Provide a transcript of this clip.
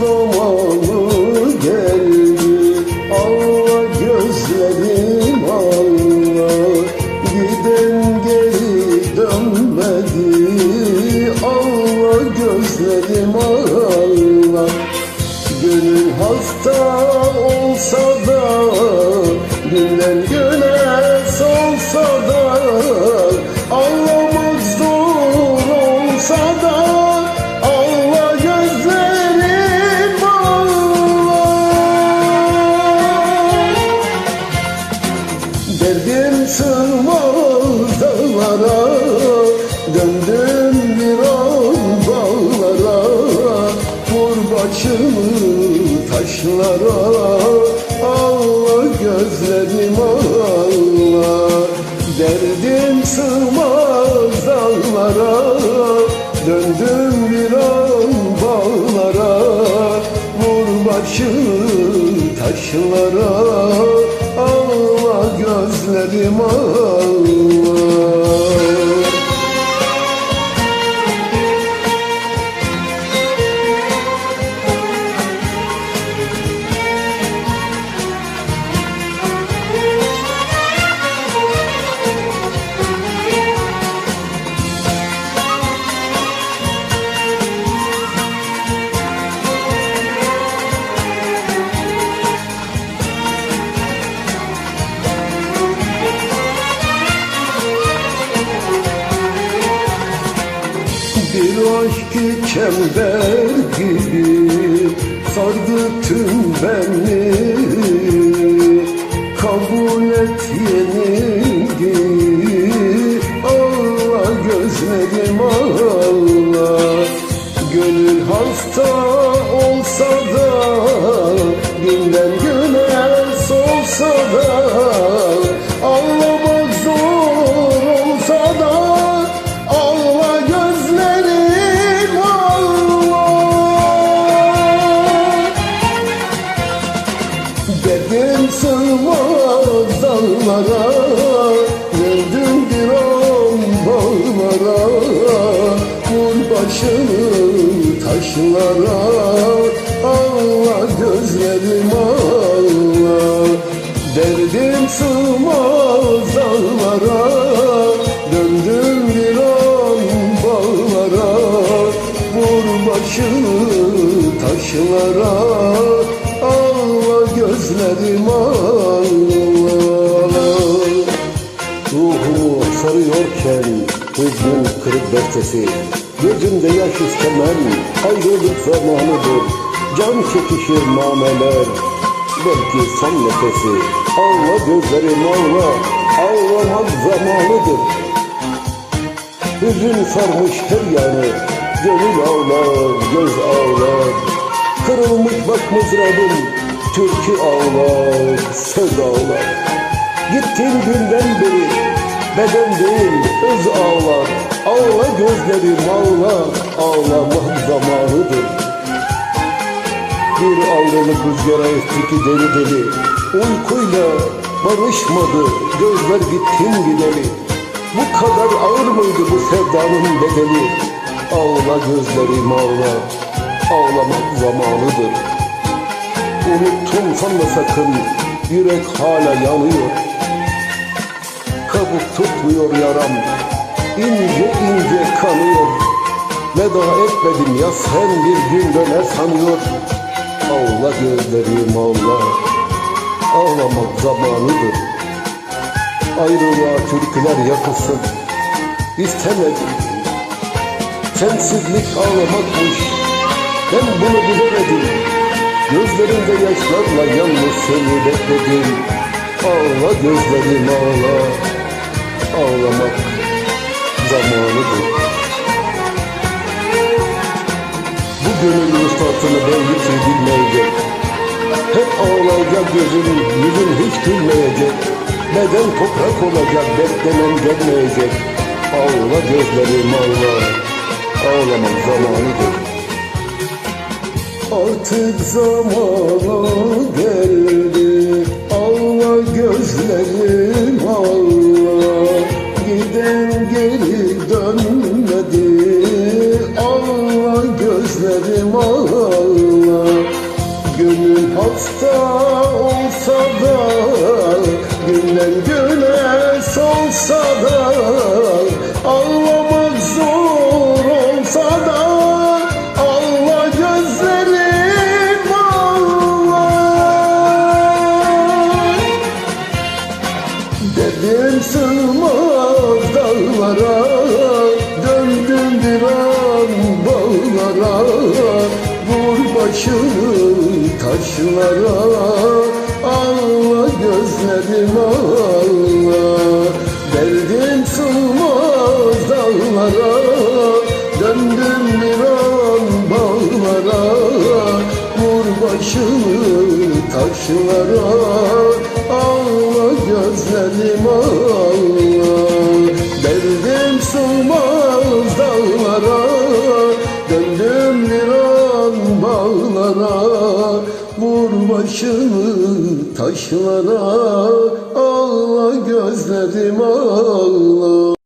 Zamanı geldi taşlara Allah gözlerim Allah. Derdim sığmaz dağlara Döndüm bir an bağlara. Vur başımı taşlara Allah gözlerim Allah Bir aşk çember gibi sardı tüm beni Vur başını taşlara Allah gözlerim Allah Derdim sığmaz dağlara Döndüm bir an bağlara. Vur başını taşlara Allah gözlerim Allah Ruhumu sarıyorken hüznün kırık bertesi Gözümde yaş istemem ayrılık zamanıdır. Can çekişir nameler. Belki son nefesi Allah gözlerim Allah ağlamak zamanıdır. Hüzün sarmış her yanı Gönül ağlar, göz ağlar. Kırılmış bak mızrabım Türkü ağlar, söz ağlar Gittiğin günden beri Beden değil öz ağlar. Ağla gözlerim ağla. Ağlamak zamanıdır. Bir ayrılık rüzgara esti ki deli deli. Uykuyla barışmadı Gözler gittin gideli. Bu kadar ağır mıydı bu sevdanın bedeli? Ağla gözlerim ağla. Ağlamak zamanıdır. Unuttum sanma sakın. Yürek hala yanıyor Kabuk tutmuyor yaram. İnce ince kanıyor. Veda etmedim ya sen bir gün döner sanıyor. Ağla gözlerim ağla. Ağlamak zamanıdır. Ayrılığa türküler yakılsın. İstemedim. Sensizlik ağlamakmış. Ben bunu bilemedim. Gözlerimde yaşlarla yalnız seni bekledim. Ağla gözlerim ağla Ağlamak zamanıdır. Bu gönül ruhsatını ben hiç bilmeyecek Hep ağlayacak gözüm, yüzüm hiç gülmeyecek. Beden toprak olacak, beklemem gelmeyecek. Ağla gözlerim ağla Ağlamak zamanıdır. Artık zamanı geldi. Allah gözlerim Dönmedi Allah Gönül hasta olsa da Günden güne taşlara Ağla gözlerim ağla Derdim sığmaz dağlara Döndüm bir an bağlara. Vur başını taşlara Vur başını taşlara Ağla gözlerim ağla